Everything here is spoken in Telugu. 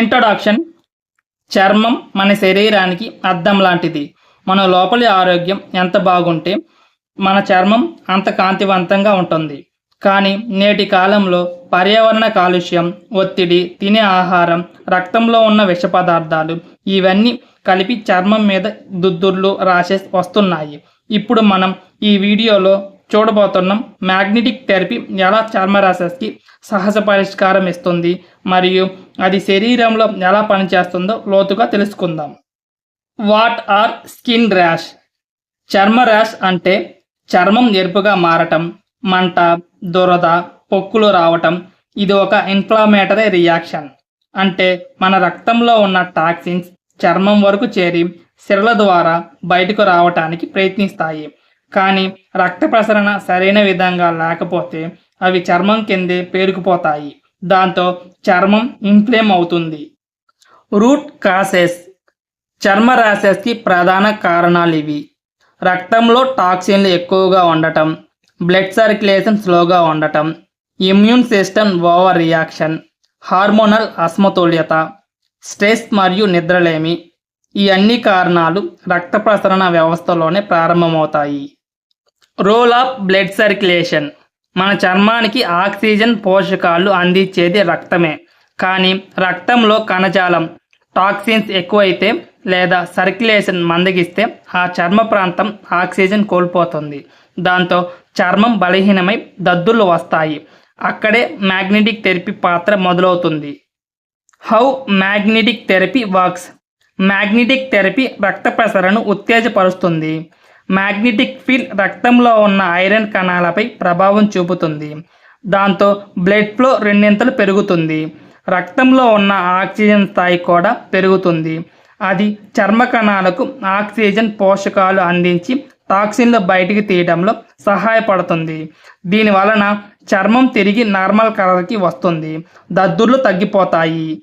ఇంట్రొడక్షన్ చర్మం మన శరీరానికి అద్దం లాంటిది. మన లోపలి ఆరోగ్యం ఎంత బాగుంటే మన చర్మం అంత కాంతివంతంగా ఉంటుంది. కానీ నేటి కాలంలో పర్యావరణ కాలుష్యం ఒత్తిడి తినే ఆహారం రక్తంలో ఉన్న విష పదార్థాలు ఇవన్నీ కలిపి చర్మం మీద దుద్దుర్లు రాషెస్ వస్తున్నాయి. ఇప్పుడు మనం ఈ వీడియోలో చూడబోతున్నాం. మ్యాగ్నెటిక్ థెరపీ ఎలా చర్మ రాషెస్కి సహజ పరిష్కారం ఇస్తుంది మరియు అది శరీరంలో ఎలా పనిచేస్తుందో లోతుగా తెలుసుకుందాం. What are skin rash? చర్మ ర్యాష్ అంటే చర్మం ఎరుపుగా మారటం మంట దురద పొక్కులు రావటం ఇది ఒక ఇన్ఫ్లామేటరీ రియాక్షన్ అంటే మన రక్తంలో ఉన్న టాక్సిన్స్ చర్మం వరకు చేరి సిరల ద్వారా బయటకు రావటానికి ప్రయత్నిస్తాయి. కానీ రక్త ప్రసరణ సరైన విధంగా లేకపోతే అవి చర్మం కిందే పేరుకుపోతాయి. దాంతో చర్మం ఇన్ఫ్లేమ్ అవుతుంది. రూట్ కాసెస్ చర్మ రాసెస్కి ప్రధాన కారణాలు ఇవి. రక్తంలో టాక్సిన్లు ఎక్కువగా ఉండటం బ్లడ్ సర్క్యులేషన్ స్లోగా ఉండటం immune system over reaction hormonal అసమతుల్యత స్ట్రెస్ మరియు నిద్రలేమి. ఈ అన్ని కారణాలు రక్త ప్రసరణ వ్యవస్థలోనే ప్రారంభమవుతాయి. Role of blood circulation. మన చర్మానికి ఆక్సిజన్ పోషకాలు అందించేది రక్తమే. కానీ రక్తంలో కణజాలం టాక్సిన్స్ ఎక్కువైతే లేదా సర్క్యులేషన్ మందగిస్తే ఆ చర్మ ప్రాంతం ఆక్సిజన్ కోల్పోతుంది. దాంతో చర్మం బలహీనమై దద్దుర్లు వస్తాయి. అక్కడే మ్యాగ్నెటిక్ థెరపీ పాత్ర మొదలవుతుంది. How magnetic therapy works? Magnetic therapy రక్త ప్రసరణను ఉత్తేజపరుస్తుంది. మ్యాగ్నెటిక్ ఫీల్డ్ రక్తంలో ఉన్న ఐరన్ కణాలపై ప్రభావం చూపుతుంది. దాంతో బ్లడ్ ఫ్లో రెండింతలు పెరుగుతుంది. రక్తంలో ఉన్న ఆక్సిజన్ స్థాయి కూడా పెరుగుతుంది. అది చర్మ కణాలకు ఆక్సిజన్ పోషకాలు అందించి టాక్సిన్లు బయటికి తీయడంలో సహాయపడుతుంది. దీని వలన చర్మం తిరిగి నార్మల్ కలర్కి వస్తుంది. దద్దుర్లు తగ్గిపోతాయి.